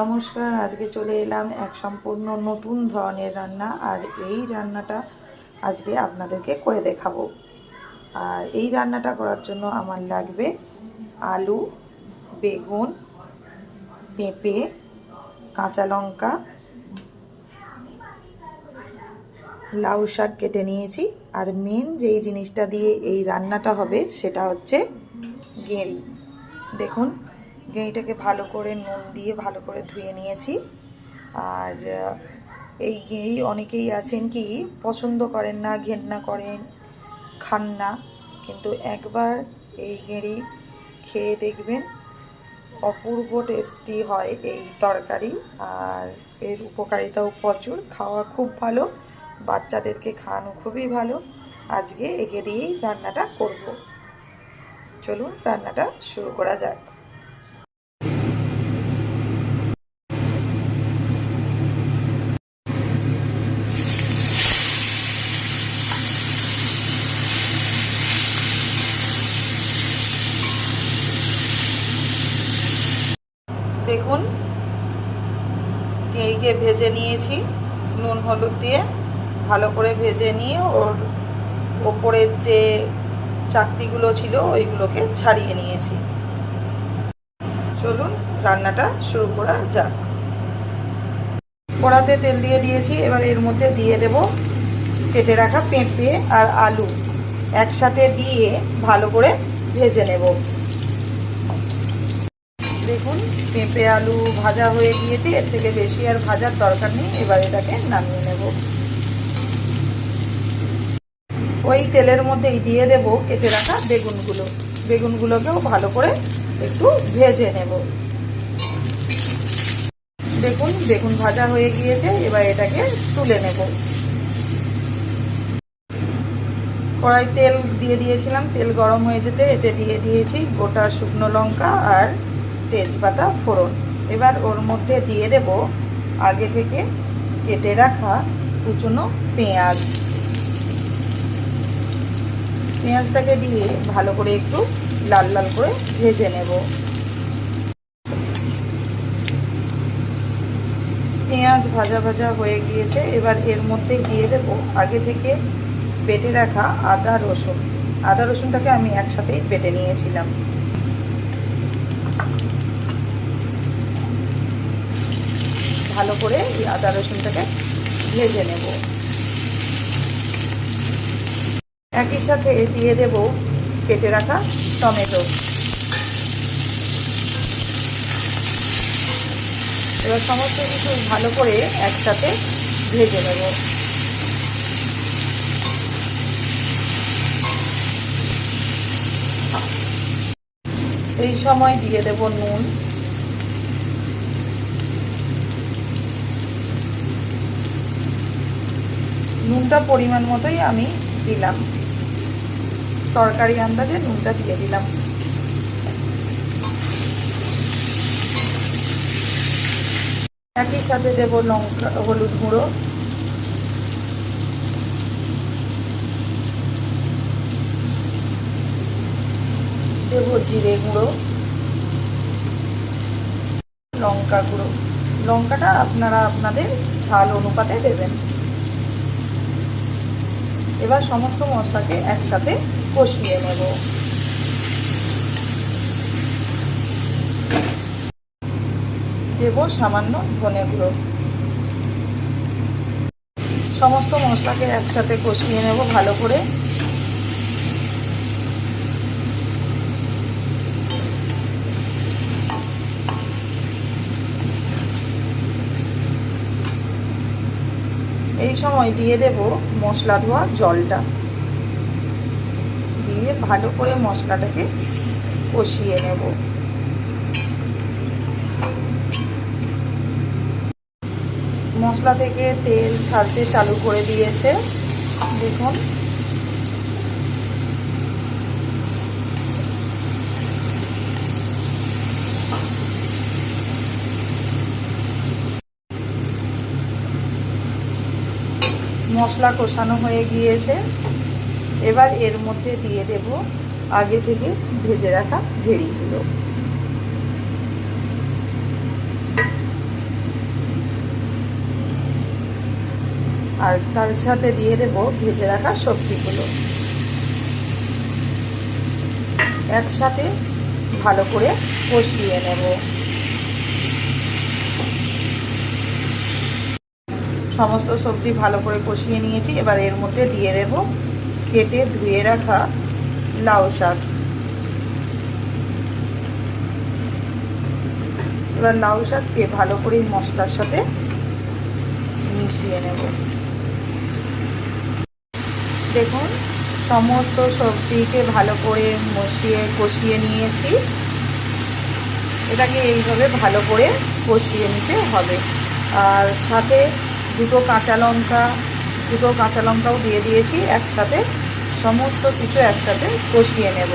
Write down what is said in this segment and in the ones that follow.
নমস্কার, আজকে চলে এলাম এক সম্পূর্ণ নতুন ধরনের রান্না, আর এই রান্নাটা আজকে আপনাদেরকে করে দেখাবো। আর এই রান্নাটা করার জন্য আমার লাগবে আলু, বেগুন, পেঁপে, কাঁচা লঙ্কা, লাউ শাক কেটে নিয়েছি। আর মেন যেই জিনিসটা দিয়ে এই রান্নাটা হবে সেটা হচ্ছে গেঁড়ি। দেখুন গেঁড়িটাকে ভালো করে নুন দিয়ে ভালো করে ধুয়ে নিয়েছি। আর এই গেঁড়ি অনেকেই আছেন কি, পছন্দ করেন না, ঘেন্না করেন, খান না। কিন্তু একবার এই গেঁড়ি খেয়ে দেখবেন, অপূর্ব টেস্টি হয় এই তরকারি। আর এর উপকারিতাও প্রচুর, খাওয়া খুব ভালো, বাচ্চাদেরকে খাওয়ানো খুবই ভালো। আজকে একে দিয়েই রান্নাটা করব। চলুন, রান্নাটা শুরু করা যাক দেখুন কেঁড়িকে ভেজে নিয়েছি নুন হলুদ দিয়ে ভালো করে ভেজে নিয়ে ওর ওপরের যে চাকতিগুলো ছিল ওইগুলোকে ছাড়িয়ে নিয়েছি। চলুন রান্নাটা শুরু করা যাক। কড়াতে তেল দিয়ে দিয়েছি, এবার এর মধ্যে দিয়ে দেব কেটে রাখা পেঁপে আর আলু। একসাথে দিয়ে ভালো করে ভেজে নেব। পেঁপে, আলু ভাজা হয়ে গিয়েছে, এর থেকে বেশি আর ভাজার দরকার নেই, এবার এটাকে নামিয়ে নেব। ওই তেলের মধ্যেই দিয়ে দেব কেটে রাখা বেগুনগুলো। বেগুনগুলোকেও ভালো করে একটু ভেজে নেব। দেখুন, বেগুন ভাজা হয়ে গিয়েছে, এবার এটাকে তুলে নেব। কড়াই তেল দিয়ে দিয়েছিলাম, তেল গরম হয়ে যেতে এতে দিয়ে দিয়েছি গোটা শুকনো লঙ্কা আর তেজপাতা ফোড়ন। এবার ওর মধ্যে দিয়ে দেব আগে থেকে কেটে রাখা কুচনো পেঁয়াজ। পেঁয়াজটাকে দিয়ে ভালো করে একটু লাল লাল করে ভেজে নেব। পেঁয়াজ ভাজা ভাজা হয়ে গিয়েছে। এবার এর মধ্যে দিয়ে দেব আগে থেকে বেটে রাখা আদা রসুন। আদা রসুনটাকে আমি একসাথেই বেটে নিয়েছিলাম। ভালো করে আদা রসুনটাকে ভেজে নেব। একই সাথে দিয়ে দেব কেটে রাখা টমেটো। এবার সমস্ত কিছু ভালো করে একসাথে ভেজে নেব। এই সময় দিয়ে দেব নুন। নুনটা পরিমাণ মতোই আমি দিলাম। তরকারি আন্দাজে নুনটা দিয়ে দিলাম। একই সাথে দেব লঙ্কা, হলুদ গুঁড়ো। দেব জিরে গুঁড়ো। লঙ্কা গুঁড়ো। লঙ্কাটা আপনারা আপনাদের ঝাল অনুপাতে দেবেন। এবার সমস্ত মশলাকে একসাথে কষিয়ে নেব। দেব সামান্য ধনে গুঁড়ো। সমস্ত মশলাকে একসাথে কষিয়ে নেব ভালো করে। এই সময় দিয়ে দেব মশলা ধোয়া জলটা। দিয়ে ভালো করে মশলাটাকে কষিয়ে নেব। মশলা থেকে তেল ছাড়তে চালু করে দিয়েছে। দেখুন মশলা কষানো হয়ে গিয়েছে। এবার এর মধ্যে দিয়ে দেব আগে থেকে ভেজে রাখা ভেড়িগুলো। আর তার সাথে দিয়ে দেব ভেজে রাখা সবজিগুলো। একসাথে ভালো করে কষিয়ে নেব। সমস্ত সবজি ভালো করে কষিয়ে নিয়েছি। এবার এর মধ্যে দিয়ে দেব কেটে ধুয়ে রাখা লাউ শাক। এবার লাউ শাককে ভালো করে মশলার সাথে মিশিয়ে নেব। দেখুন, সমস্ত সবজিকে ভালো করে মশিয়ে কষিয়ে নিয়েছি। এটাকে এইভাবে ভালো করে কষিয়ে নিতে হবে। আর সাথে দুটো কাঁচা লঙ্কা, দুটো কাঁচা লঙ্কাও দিয়ে দিয়েছি একসাথে। সমস্ত কিছু একসাথে কষিয়ে নেব।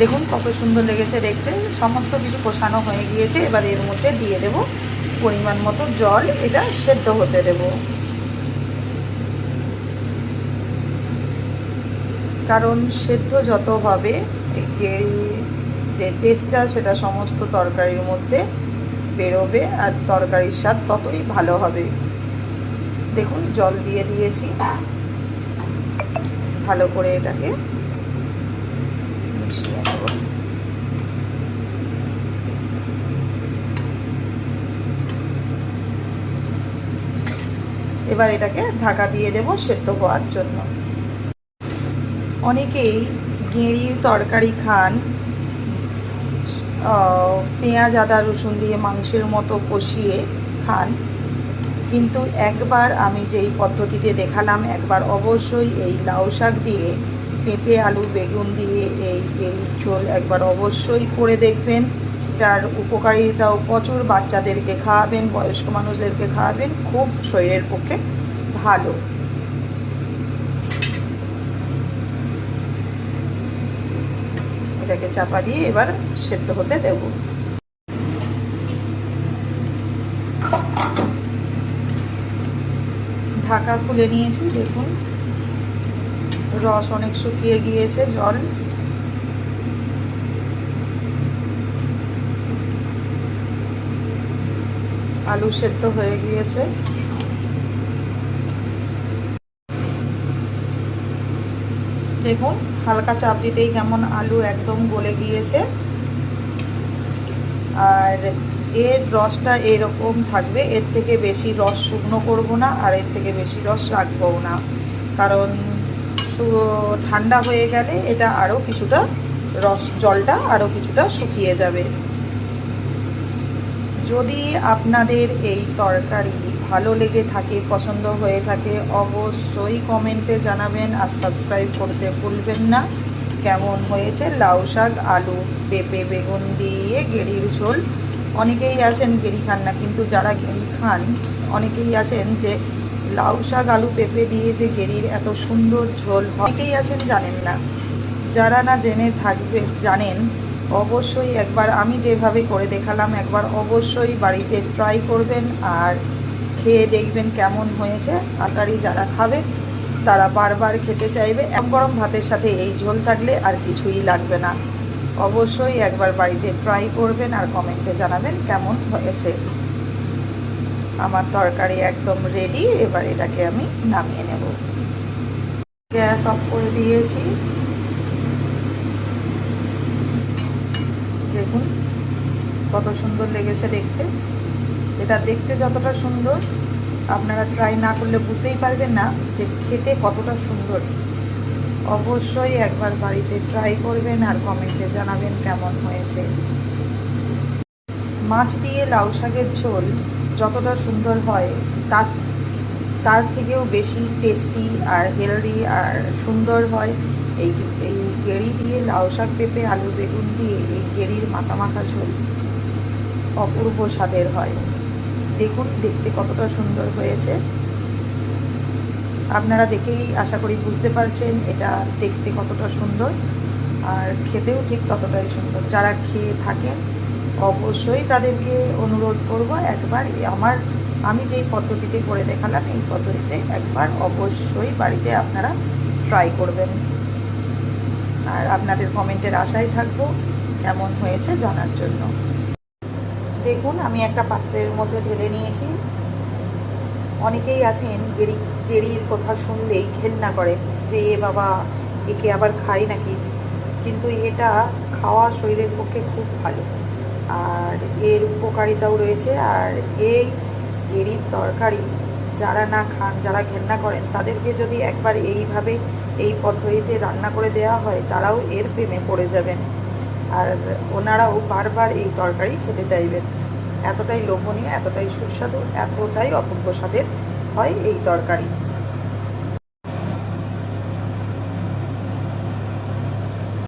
দেখুন কত সুন্দর লেগেছে দেখতে। সমস্ত কিছু কষানো হয়ে গিয়েছে। এবার এর মধ্যে দিয়ে দেব পরিমাণ মতো জল। এটা সেদ্ধ হতে দেব। কারণ সেদ্ধ যত হবে গেড়ি যে টেস্টটা সেটা সমস্ত তরকারির মধ্যে বেরোবে আর তরকারির স্বাদ ততই ভালো হবে। দেখুন, জল দিয়ে দিয়েছি। ভালো করে এটাকে মিশিয়ে নেব। এবার এটাকে ঢাকা দিয়ে দেব সেদ্ধ হওয়ার জন্য। অনেকেই গেঁড়ির তরকারি খান পেঁয়াজ, আদা, রসুন দিয়ে মাংসের মতো কষিয়ে খান। কিন্তু একবার আমি যেই পদ্ধতিতে দেখালাম, একবার অবশ্যই এই লাউ শাক দিয়ে, পেঁপে, আলু, বেগুন দিয়ে এই এই ঝোল একবার অবশ্যই করে দেখবেন। তার উপকারিতাও প্রচুর, বাচ্চাদেরকে খাওয়াবেন, বয়স্ক মানুষদেরকে খাওয়াবেন, খুব শরীরের পক্ষে ভালো। এটাকে চাপা দিয়ে এবার সেদ্ধ হতে দেব। ঢাকা খুলে নিয়েছি, দেখুন। রস অনেক শুকিয়ে গিয়েছে, জল। আলু সেদ্ধ হয়ে গিয়েছে। দেখুন, হালকা চাপ দিতেই কেমন আলু একদম গলে গিয়েছে। আর এর রসটা এরকম থাকবে, এর থেকে বেশি রস শুকনো করব না, আর এর থেকে বেশি রস রাখবও না। কারণ ঠান্ডা হয়ে গেলে এটা আরও কিছুটা রস, জলটা আরও কিছুটা শুকিয়ে যাবে। যদি আপনাদের এই তরকারি ভালো লেগে থাকে, পছন্দ হয়ে থাকে, অবশ্যই কমেন্টে জানাবেন আর সাবস্ক্রাইব করতে ভুলবেন না। কেমন হয়েছে লাউ শাক, আলু, পেঁপে, বেগুন দিয়ে গেড়ির ঝোল? অনেকেই আছেন গেড়ি খান না, কিন্তু যারা গেড়ি খান, অনেকেই আছেন যে লাউ শাক, আলু, পেঁপে দিয়ে যে গেরির এত সুন্দর ঝোল অনেকেই আছেন জানেন না। যারা না জেনে থাকবে, জানেন, অবশ্যই একবার আমি যেভাবে করে দেখালাম, একবার অবশ্যই বাড়িতে ট্রাই করবেন আর খেয়ে দেখবেন কেমন হয়েছে। আটারি যারা খাবে, তারা বারবার খেতে চাইবে। এক গরম ভাতের সাথে এই ঝোল থাকলে আর কিছুই লাগবে না। অবশ্যই একবার বাড়িতে ট্রাই করবেন আর কমেন্টে জানাবেন কেমন হয়েছে। আমার তরকারি একদম রেডি এবার এটাকে আমি নামিয়ে নেব। গ্যাস অফ করে দিয়েছি। দেখুন, কত সুন্দর লেগেছে দেখতে। এটা দেখতে যতটা সুন্দর, আপনারা ট্রাই না করলে বুঝতেই পারবেন না যে খেতে কতটা সুন্দর। অবশ্যই একবার বাড়িতে ট্রাই করবেন আর কমেন্টে জানাবেন কেমন হয়েছে। মাছ দিয়ে লাউ শাকের ঝোল যতটা সুন্দর হয় তার তার থেকেও বেশি টেস্টি আর হেলদি আর সুন্দর হয় এই এই গেড়ি দিয়ে লাউ শাক পেঁপে, আলু বেগুন দিয়ে এই গেড়ির মাখা মাখা ঝোল অপূর্ব স্বাদের হয়। দেখুন, দেখতে কতটা সুন্দর হয়েছে। আপনারা দেখেই আশা করি বুঝতে পারছেন, এটা দেখতে কতটা সুন্দর। আর খেতেও ঠিক ততটাই সুন্দর। যারা খেয়ে থাকেন, অবশ্যই তাদেরকে অনুরোধ করব, একবার আমার, আমি যেই পদ্ধতিতে করে দেখালাম, এই পদ্ধতিতে একবার অবশ্যই বাড়িতে আপনারা ট্রাই করবেন। আর আপনাদের কমেন্টের আশায় থাকব, কেমন হয়েছে জানার জন্য। দেখুন, আমি একটা পাত্রের মধ্যে ঢেলে নিয়েছি। অনেকেই আছেন গেড়ি গেড়ির কথা শুনলেই ঘেন্না করেন যে, এ বাবা, একে আবার খাই নাকি? কিন্তু এটা খাওয়া শরীরের পক্ষে খুব ভালো। আর এর উপকারিতাও রয়েছে। আর এই গেড়ির তরকারি যারা না খান, যারা ঘেন্না করেন, তাদেরকে যদি একবার এইভাবে এই পদ্ধতিতে রান্না করে দেওয়া হয়, তারাও এর প্রেমে পড়ে যাবেন। আর ওনারাও বারবার এই তরকারি খেতে চাইবেন। এতটাই লোভনীয় এতটাই সুস্বাদু এতটাই অপূর্ব স্বাদের হয় এই তরকারি।